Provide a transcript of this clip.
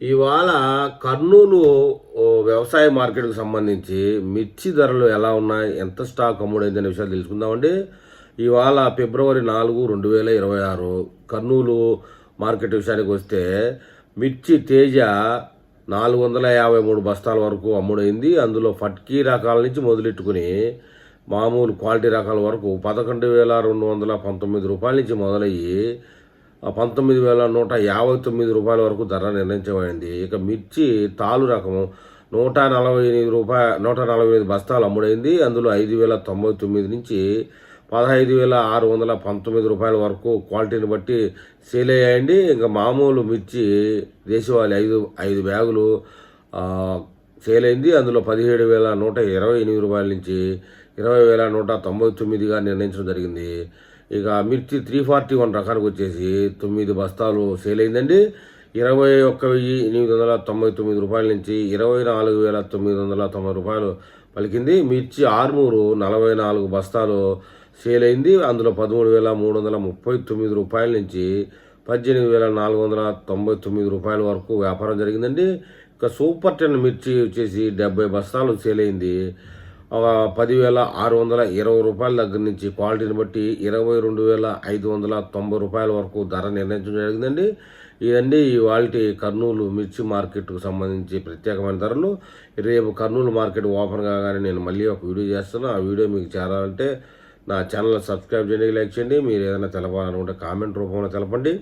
ఇవాళ కర్నూలు వ్యవసాయ మార్కెట్కి సంబంధించి మిర్చి ధరలు ఎలా ఉన్నాయి ఎంత స్టాక్ అమ్ముడైంది అనే విషయాలు తెలుసుకుందామండి. ఇవాళ ఫిబ్రవరి నాలుగు రెండు వేల ఇరవై ఆరు కర్నూలు మార్కెట్ విషయానికి వస్తే మిర్చి తేజ నాలుగు వందల యాభై మూడు బస్తాల వరకు అమ్ముడైంది. అందులో ఫట్కీ రకాల నుంచి మొదలెట్టుకుని మామూలు క్వాలిటీ రకాల వరకు పదకొండు వేల రెండు వందల పంతొమ్మిది రూపాయల నుంచి మొదలయ్యి పంతొమ్మిది వేల నూట యాభై తొమ్మిది రూపాయల వరకు ధర నిర్ణయించబడింది. ఇక మిర్చి తాలు రకము నూట నలభై ఎనిమిది రూపాయ నూట నలభై ఎనిమిది బస్తాలు అమ్ముడైంది. అందులో ఐదు వేల తొంభై తొమ్మిది నుంచి పదహైదు వేల ఆరు వందల పంతొమ్మిది రూపాయల వరకు క్వాలిటీని బట్టి సేల్ అయ్యాయండి. ఇంకా మామూలు మిర్చి దేశవాళీ ఐదు ఐదు బ్యాగులు సేల్ అయింది. అందులో పదిహేడు వేల నూట ఇరవై ఎనిమిది రూపాయల నుంచి ఇరవై వేల నూట తొంభై తొమ్మిదిగా నిర్ణయించడం జరిగింది. ఇక మిర్చి త్రీ ఫార్టీ వన్ రకానికి వచ్చేసి తొమ్మిది బస్తాలు సేల్ అయిందండి. ఇరవై ఒక్క వెయ్యి ఎనిమిది వందల తొంభై తొమ్మిది రూపాయల నుంచి ఇరవై నాలుగు వేల తొమ్మిది వందల తొంభై రూపాయలు పలికింది. మిర్చి ఆర్మూరు నలభై నాలుగు బస్తాలు సేల్ అయింది. అందులో పదమూడు వేల మూడు వందల ముప్పై తొమ్మిది రూపాయల నుంచి పద్దెనిమిది వేల నాలుగు వందల తొంభై తొమ్మిది రూపాయల వరకు వ్యాపారం జరిగిందండి. ఇక సూపర్ టెన్ మిర్చి వచ్చేసి డెబ్బై బస్తాలు సేల్ అయింది. ఒక పదివేల ఆరు వందల ఇరవై రూపాయల దగ్గర నుంచి క్వాలిటీని బట్టి ఇరవై రెండు వేల ఐదు వందల తొంభై రూపాయల వరకు ధర నిర్ణయించడం జరిగిందండి. ఇదండి ఇవాళ కర్నూలు మిర్చి మార్కెట్కు సంబంధించి ప్రత్యేకమైన ధరలు. రేపు కర్నూలు మార్కెట్ ఓపెన్ కాగానే నేను మళ్ళీ ఒక వీడియో చేస్తాను. ఆ వీడియో మీకు చేరాలంటే నా ఛానల్ సబ్స్క్రైబ్ చేయండి లైక్ చేయండి. మీరు ఏదైనా తెలపాలనుకుంటే కామెంట్ రూపంలో తెలపండి.